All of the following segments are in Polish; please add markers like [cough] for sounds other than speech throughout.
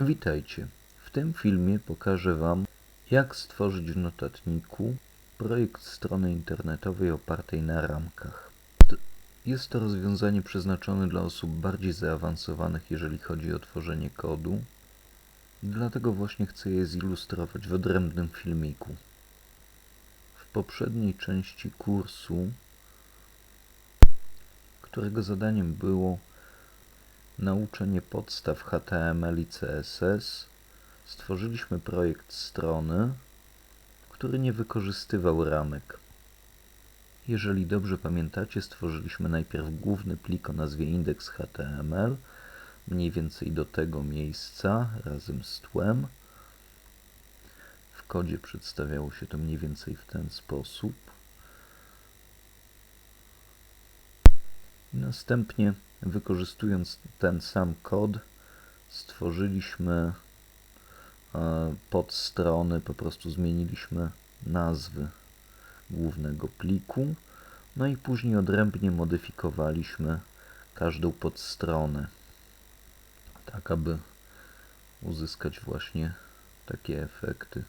Witajcie. W tym filmie pokażę Wam, jak stworzyć w notatniku projekt strony internetowej opartej na ramkach. Jest to rozwiązanie przeznaczone dla osób bardziej zaawansowanych, jeżeli chodzi o tworzenie kodu. Dlatego właśnie chcę je zilustrować w odrębnym filmiku. W poprzedniej części kursu, którego zadaniem było nauczenie podstaw HTML i CSS, stworzyliśmy projekt strony, który nie wykorzystywał ramek. Jeżeli dobrze pamiętacie, stworzyliśmy najpierw główny plik o nazwie index.html, mniej więcej do tego miejsca, razem z tłem. W kodzie przedstawiało się to mniej więcej w ten sposób. Następnie, wykorzystując ten sam kod, stworzyliśmy e, podstrony, po prostu zmieniliśmy nazwy głównego pliku, no i później odrębnie modyfikowaliśmy każdą podstronę, tak aby uzyskać właśnie takie efekty.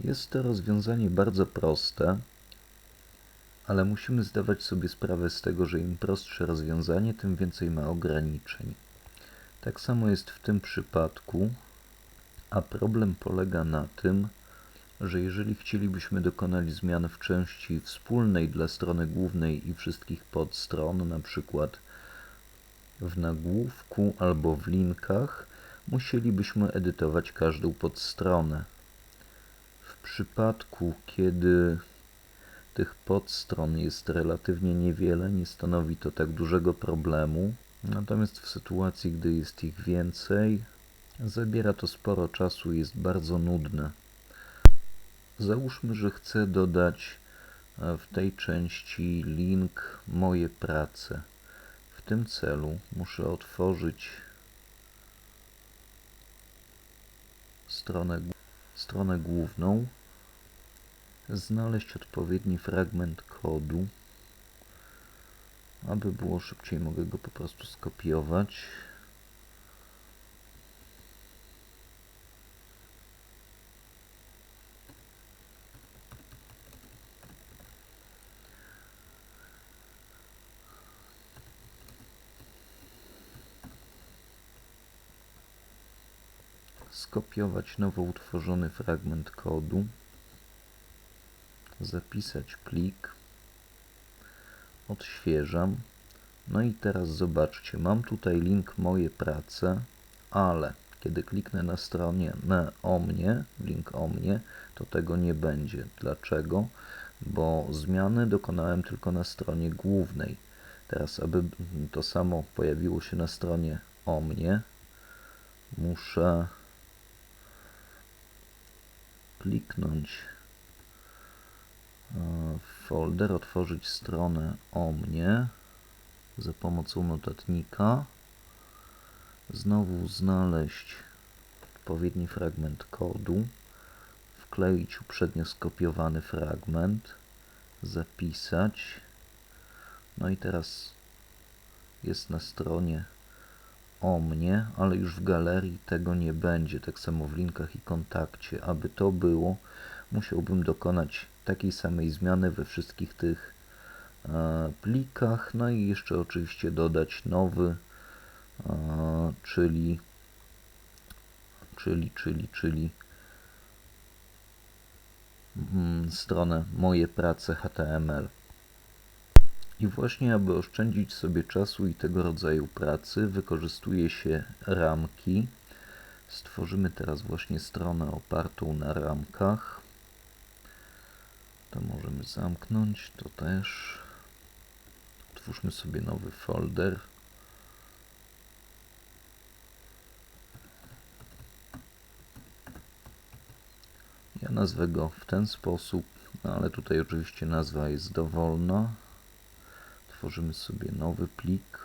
Jest to rozwiązanie bardzo proste, ale musimy zdawać sobie sprawę z tego, że im prostsze rozwiązanie, tym więcej ma ograniczeń. Tak samo jest w tym przypadku, a problem polega na tym, że jeżeli chcielibyśmy dokonać zmian w części wspólnej dla strony głównej i wszystkich podstron, na przykład w nagłówku albo w linkach, musielibyśmy edytować każdą podstronę. W przypadku, kiedy tych podstron jest relatywnie niewiele, nie stanowi to tak dużego problemu. Natomiast w sytuacji, gdy jest ich więcej, zabiera to sporo czasu i jest bardzo nudne. Załóżmy, że chcę dodać e, w tej części link moje prace. W tym celu muszę otworzyć stronę, stronę główną, znaleźć odpowiedni fragment kodu. Aby było szybciej, mogę go po prostu skopiować. Skopiować nowo utworzony fragment kodu zapisać plik, odświeżam. No i teraz zobaczcie, mam tutaj link moje prace, ale kiedy kliknę na stronie na o mnie, link o mnie, to tego nie będzie. Dlaczego? Bo zmiany dokonałem tylko na stronie głównej. Teraz, aby to samo pojawiło się na stronie o mnie, muszę kliknąć folder, otworzyć stronę o mnie za pomocą notatnika. Znowu znaleźć odpowiedni fragment kodu, wkleić uprzednio skopiowany fragment, zapisać. No i teraz jest na stronie o mnie, ale już w galerii tego nie będzie, tak samo w linkach i kontakcie. Aby to było, musiałbym dokonać takiej samej zmiany we wszystkich tych e, plikach, no i jeszcze oczywiście dodać nowy, e, czyli czyli, czyli, czyli mm, stronę moje prace HTML. I właśnie aby oszczędzić sobie czasu i tego rodzaju pracy, wykorzystuje się ramki. Stworzymy teraz właśnie stronę opartą na ramkach. To możemy zamknąć, to też. Otwórzmy sobie nowy folder. Ja nazwę go w ten sposób, no ale tutaj oczywiście nazwa jest dowolna. Tworzymy sobie nowy plik.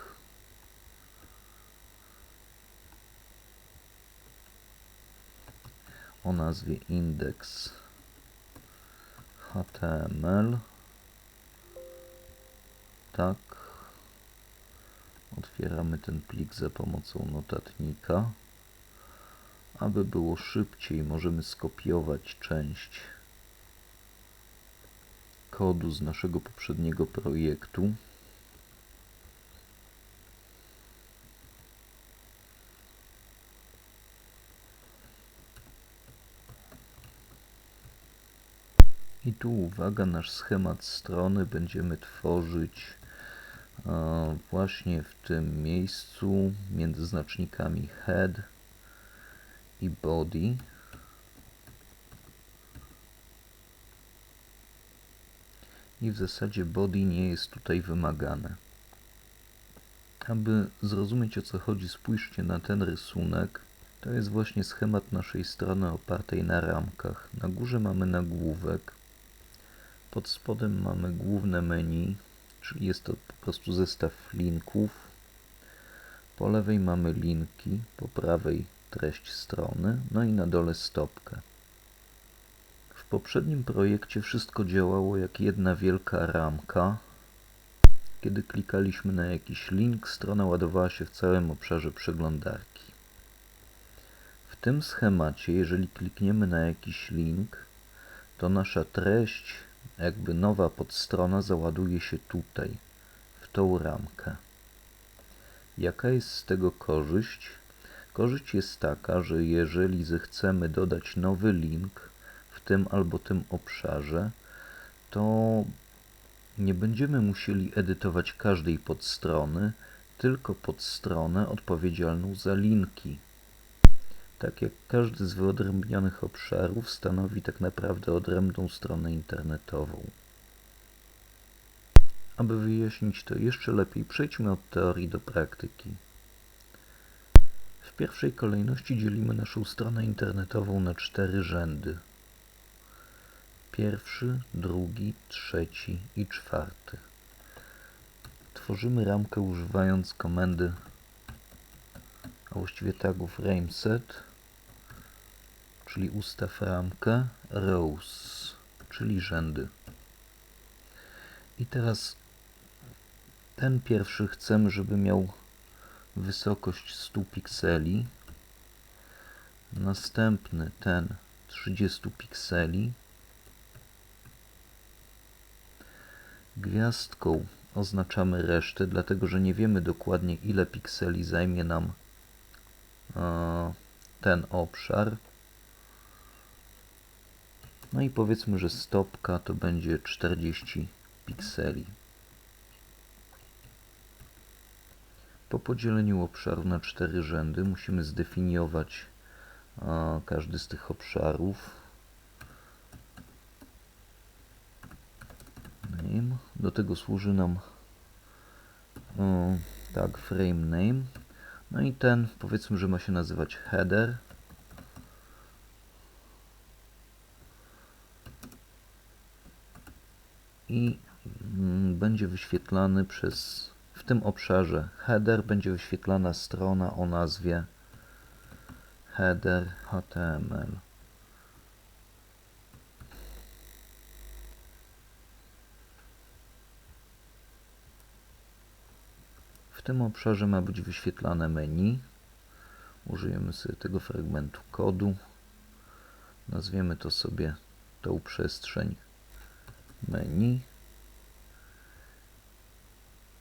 o nazwie index HTML. Tak. Otwieramy ten plik za pomocą notatnika. Aby było szybciej, możemy skopiować część kodu z naszego poprzedniego projektu. I tu uwaga, nasz schemat strony będziemy tworzyć e, właśnie w tym miejscu między znacznikami head i body. I w zasadzie body nie jest tutaj wymagane. Aby zrozumieć o co chodzi, spójrzcie na ten rysunek. To jest właśnie schemat naszej strony opartej na ramkach. Na górze mamy nagłówek, pod spodem mamy główne menu, czyli jest to po prostu zestaw linków. Po lewej mamy linki, po prawej treść strony, no i na dole stopkę. W poprzednim projekcie wszystko działało jak jedna wielka ramka. Kiedy klikaliśmy na jakiś link, strona ładowała się w całym obszarze przeglądarki. W tym schemacie, jeżeli klikniemy na jakiś link, to nasza treść jakby nowa podstrona załaduje się tutaj, w tą ramkę. Jaka jest z tego korzyść? Korzyść jest taka, że jeżeli zechcemy dodać nowy link w tym albo tym obszarze, to nie będziemy musieli edytować każdej podstrony, tylko podstronę odpowiedzialną za linki tak jak każdy z wyodrębnionych obszarów stanowi tak naprawdę odrębną stronę internetową. Aby wyjaśnić to jeszcze lepiej, przejdźmy od teorii do praktyki. W pierwszej kolejności dzielimy naszą stronę internetową na cztery rzędy. Pierwszy, drugi, trzeci i czwarty. Tworzymy ramkę używając komendy, a właściwie tagów frameset czyli ustaw ramkę, rows, czyli rzędy. I teraz ten pierwszy chcemy, żeby miał wysokość 100 pikseli. Następny ten 30 pikseli. Gwiazdką oznaczamy resztę, dlatego że nie wiemy dokładnie ile pikseli zajmie nam e, ten obszar. No i powiedzmy, że stopka to będzie 40 pikseli. Po podzieleniu obszaru na cztery rzędy musimy zdefiniować a, każdy z tych obszarów. Name. Do tego służy nam o, tak frame name. No i ten powiedzmy, że ma się nazywać header. I mm, będzie wyświetlany przez w tym obszarze header będzie wyświetlana strona o nazwie header HTML. W tym obszarze ma być wyświetlane menu. Użyjemy sobie tego fragmentu kodu. Nazwiemy to sobie tą przestrzeń menu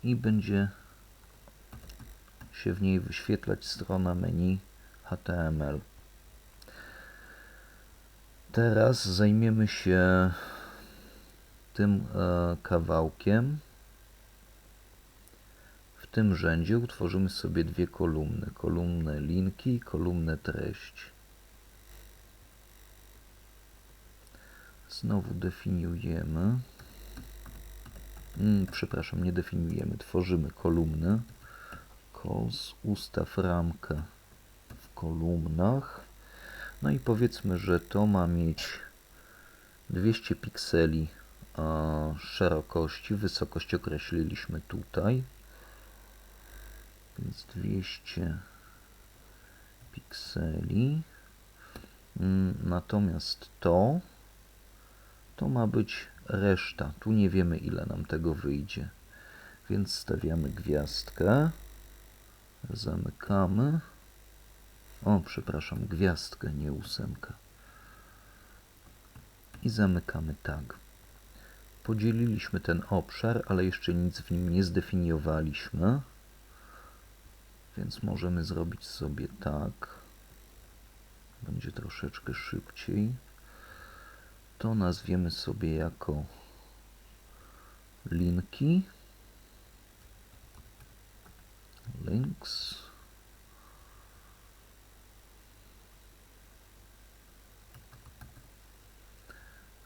i będzie się w niej wyświetlać strona menu HTML. Teraz zajmiemy się tym e, kawałkiem. W tym rzędzie utworzymy sobie dwie kolumny. Kolumnę linki i kolumnę treść. Znowu definiujemy. Hmm, przepraszam, nie definiujemy. Tworzymy kolumnę. Cos, ustaw ramkę w kolumnach. No i powiedzmy, że to ma mieć 200 pikseli szerokości. Wysokość określiliśmy tutaj. Więc 200 pikseli. Hmm, natomiast to to ma być reszta. Tu nie wiemy ile nam tego wyjdzie. Więc stawiamy gwiazdkę. Zamykamy. O, przepraszam, gwiazdkę, nie ósemkę. I zamykamy tak. Podzieliliśmy ten obszar, ale jeszcze nic w nim nie zdefiniowaliśmy. Więc możemy zrobić sobie tak. Będzie troszeczkę szybciej. To nazwiemy sobie jako linki. Links.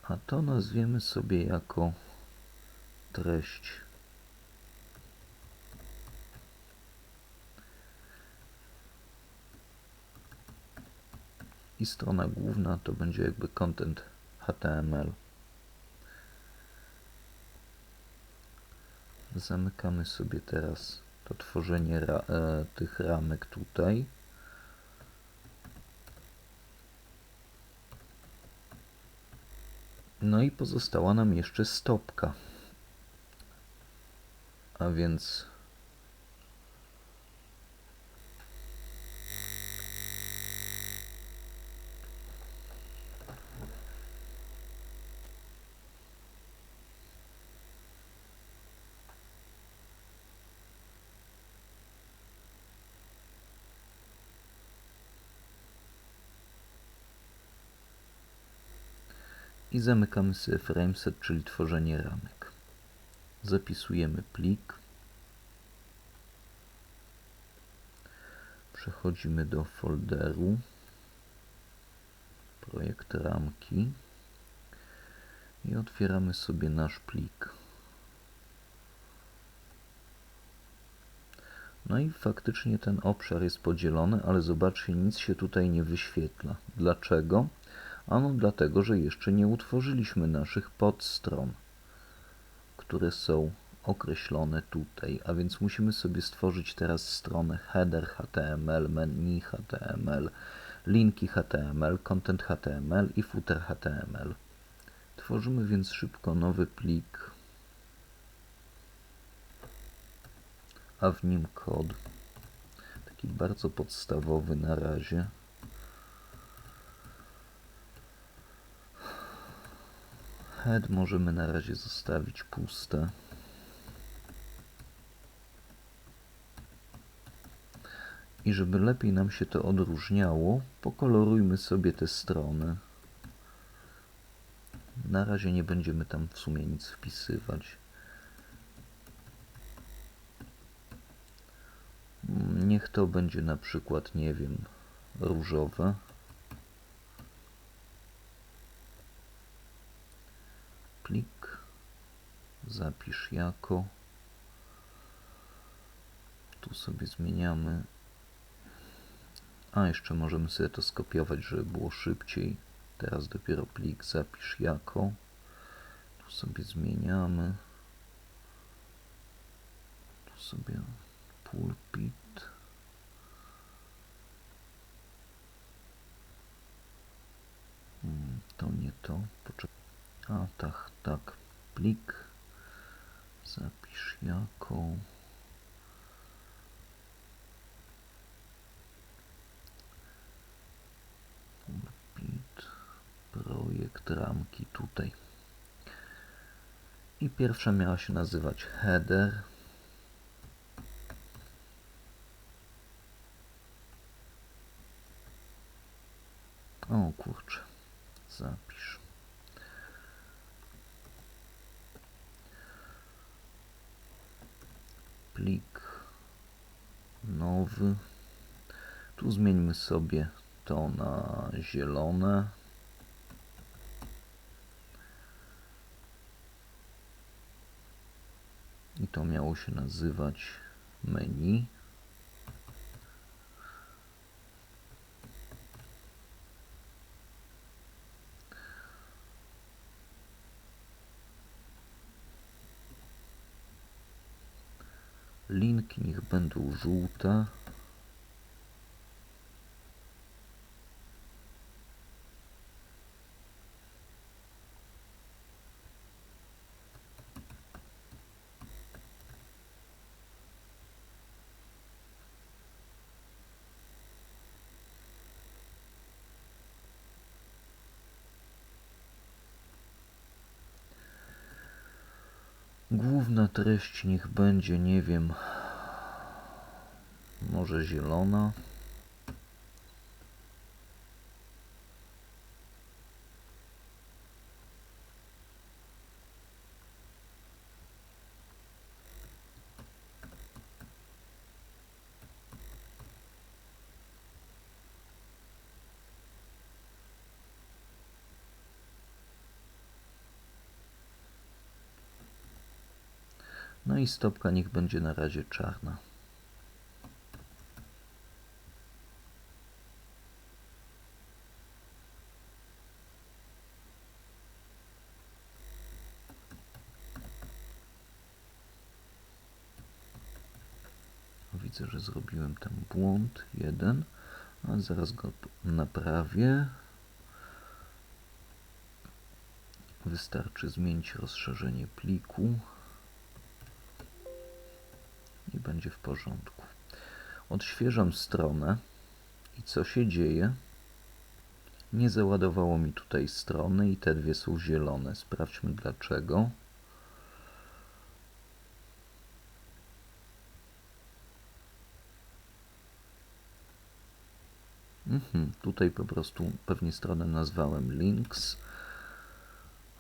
A to nazwiemy sobie jako treść. I strona główna to będzie jakby content HTML. Zamykamy sobie teraz to tworzenie ra e, tych ramek tutaj. No i pozostała nam jeszcze stopka. A więc i zamykamy sobie frameset, czyli tworzenie ramek. Zapisujemy plik. Przechodzimy do folderu projekt ramki i otwieramy sobie nasz plik. No i faktycznie ten obszar jest podzielony, ale zobaczcie, nic się tutaj nie wyświetla. Dlaczego? Ano dlatego, że jeszcze nie utworzyliśmy naszych podstron, które są określone tutaj, a więc musimy sobie stworzyć teraz stronę header HTML, menu HTML, linki HTML, content HTML i footer HTML. Tworzymy więc szybko nowy plik, a w nim kod, taki bardzo podstawowy na razie. Head możemy na razie zostawić puste. I żeby lepiej nam się to odróżniało, pokolorujmy sobie te strony. Na razie nie będziemy tam w sumie nic wpisywać. Niech to będzie na przykład, nie wiem, różowe. plik, zapisz jako. Tu sobie zmieniamy. A jeszcze możemy sobie to skopiować, żeby było szybciej. Teraz dopiero plik zapisz jako. Tu sobie zmieniamy. Tu sobie pulpit. Hmm, to nie to. Poczekaj. A tak, tak, plik. Zapisz. Pulpit. Projekt ramki tutaj. I pierwsza miała się nazywać header. O kurczę, zapisz. Plik nowy. Tu zmieńmy sobie to na zielone. I to miało się nazywać menu. tu żółta. Główna treść niech będzie, nie wiem, może zielona. No i stopka niech będzie na razie czarna. Widzę, że zrobiłem tam błąd jeden, a zaraz go naprawię. Wystarczy zmienić rozszerzenie pliku i będzie w porządku. Odświeżam stronę i co się dzieje? Nie załadowało mi tutaj strony i te dwie są zielone. Sprawdźmy dlaczego. Mhm, tutaj po prostu pewnie stronę nazwałem links,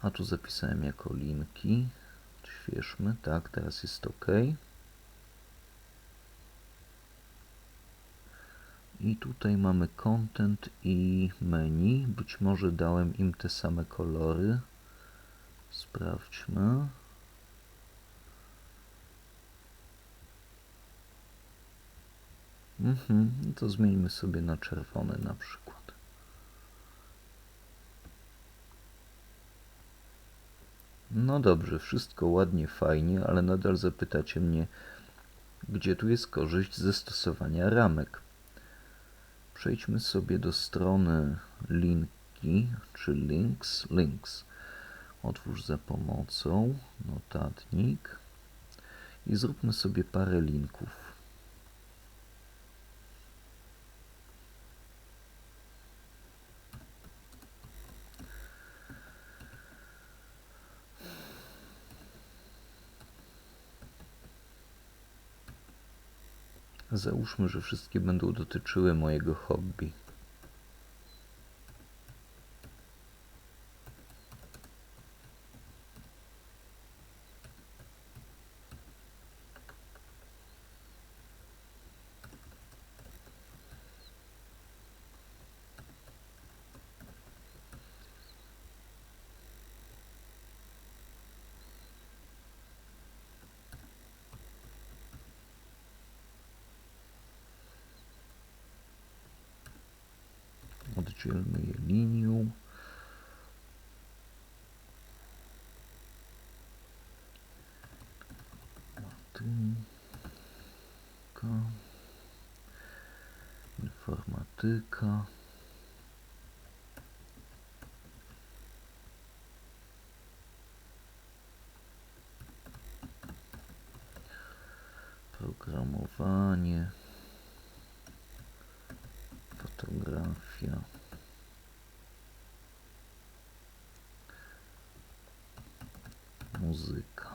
a tu zapisałem jako linki. Odświeżmy, tak, teraz jest ok. I tutaj mamy content i menu. Być może dałem im te same kolory. Sprawdźmy. Mhm, to zmieńmy sobie na czerwony na przykład. No dobrze, wszystko ładnie, fajnie, ale nadal zapytacie mnie, gdzie tu jest korzyść ze stosowania ramek. Przejdźmy sobie do strony linki, czy links, links. Otwórz za pomocą notatnik i zróbmy sobie parę linków. Załóżmy, że wszystkie będą dotyczyły mojego hobby. Oddzielmy je linią. Informatyka. Programowanie. Fotografia. музыка.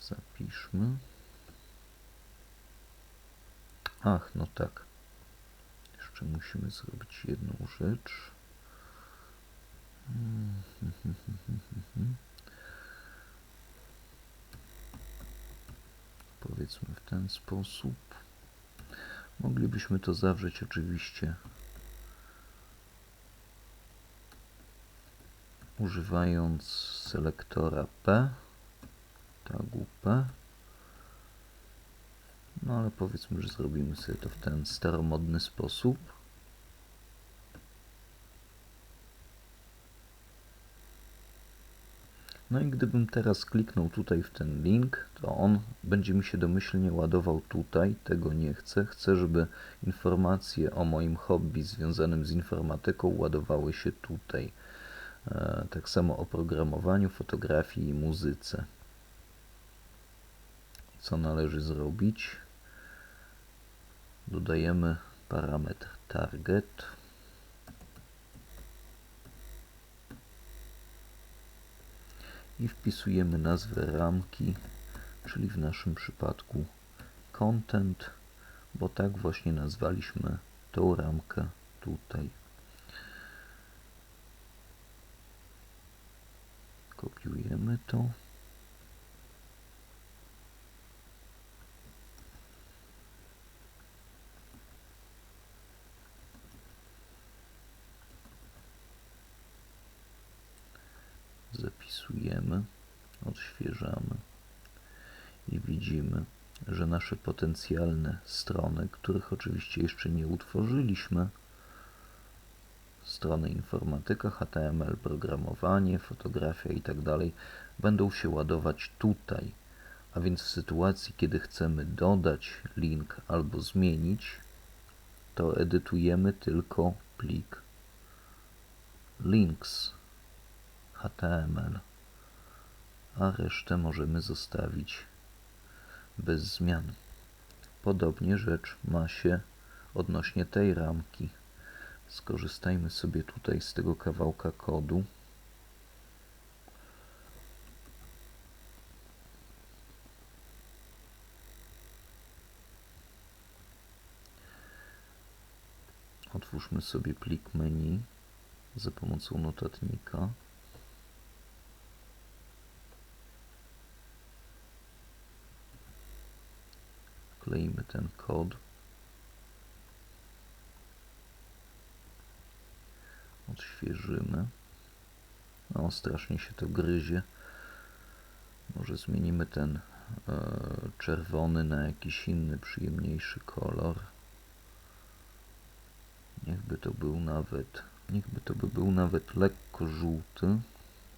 Zapiszmy. Ach, no tak. Jeszcze musimy zrobić jedną rzecz. [laughs] Powiedzmy w ten sposób. Moglibyśmy to zawrzeć oczywiście używając selektora P tagu P. No ale powiedzmy, że zrobimy sobie to w ten staromodny sposób. No i gdybym teraz kliknął tutaj w ten link, to on będzie mi się domyślnie ładował tutaj. Tego nie chcę. Chcę, żeby informacje o moim hobby związanym z informatyką ładowały się tutaj. E, tak samo o programowaniu, fotografii i muzyce. Co należy zrobić? Dodajemy parametr target. i wpisujemy nazwę ramki, czyli w naszym przypadku content, bo tak właśnie nazwaliśmy tą ramkę tutaj. Kopiujemy to. Zapisujemy, odświeżamy i widzimy, że nasze potencjalne strony, których oczywiście jeszcze nie utworzyliśmy, strony informatyka, HTML, programowanie, fotografia itd. Tak będą się ładować tutaj. A więc w sytuacji, kiedy chcemy dodać link albo zmienić, to edytujemy tylko plik links HTML, a resztę możemy zostawić bez zmian. Podobnie rzecz ma się odnośnie tej ramki. Skorzystajmy sobie tutaj z tego kawałka kodu. Otwórzmy sobie plik menu za pomocą notatnika. Wkleimy ten kod. Odświeżymy. No, strasznie się to gryzie. Może zmienimy ten e, czerwony na jakiś inny, przyjemniejszy kolor. Niechby to był nawet, niechby to by był nawet lekko żółty.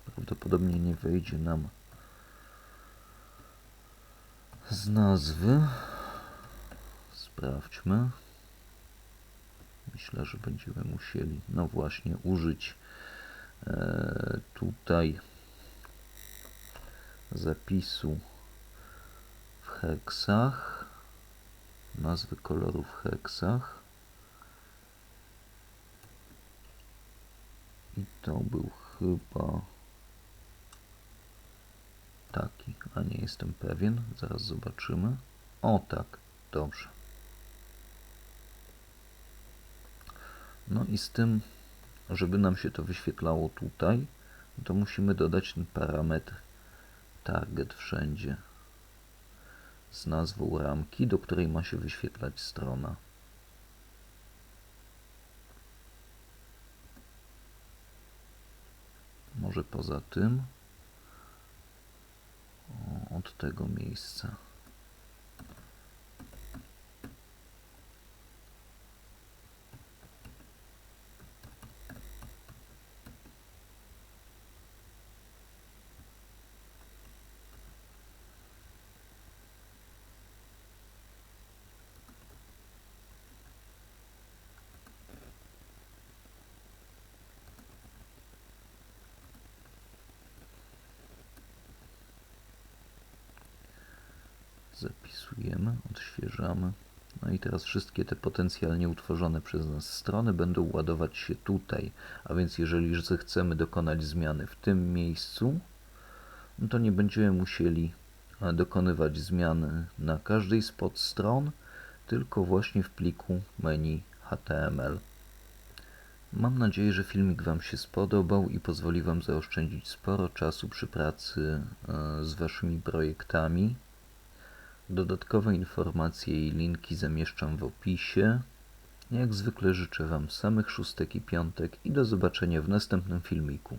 Prawdopodobnie nie wejdzie nam z nazwy. Sprawdźmy. Myślę, że będziemy musieli, no właśnie, użyć e, tutaj zapisu w heksach, nazwy kolorów w heksach. I to był chyba taki, a nie jestem pewien. Zaraz zobaczymy. O tak, dobrze. No i z tym, żeby nam się to wyświetlało tutaj, to musimy dodać ten parametr target wszędzie z nazwą ramki, do której ma się wyświetlać strona. Może poza tym od tego miejsca. Zapisujemy, odświeżamy. No i teraz wszystkie te potencjalnie utworzone przez nas strony będą ładować się tutaj. A więc jeżeli zechcemy dokonać zmiany w tym miejscu, no to nie będziemy musieli e, dokonywać zmiany na każdej z podstron, tylko właśnie w pliku menu HTML. Mam nadzieję, że filmik Wam się spodobał i pozwoli Wam zaoszczędzić sporo czasu przy pracy e, z Waszymi projektami. Dodatkowe informacje i linki zamieszczam w opisie. Jak zwykle życzę Wam samych szóstek i piątek i do zobaczenia w następnym filmiku.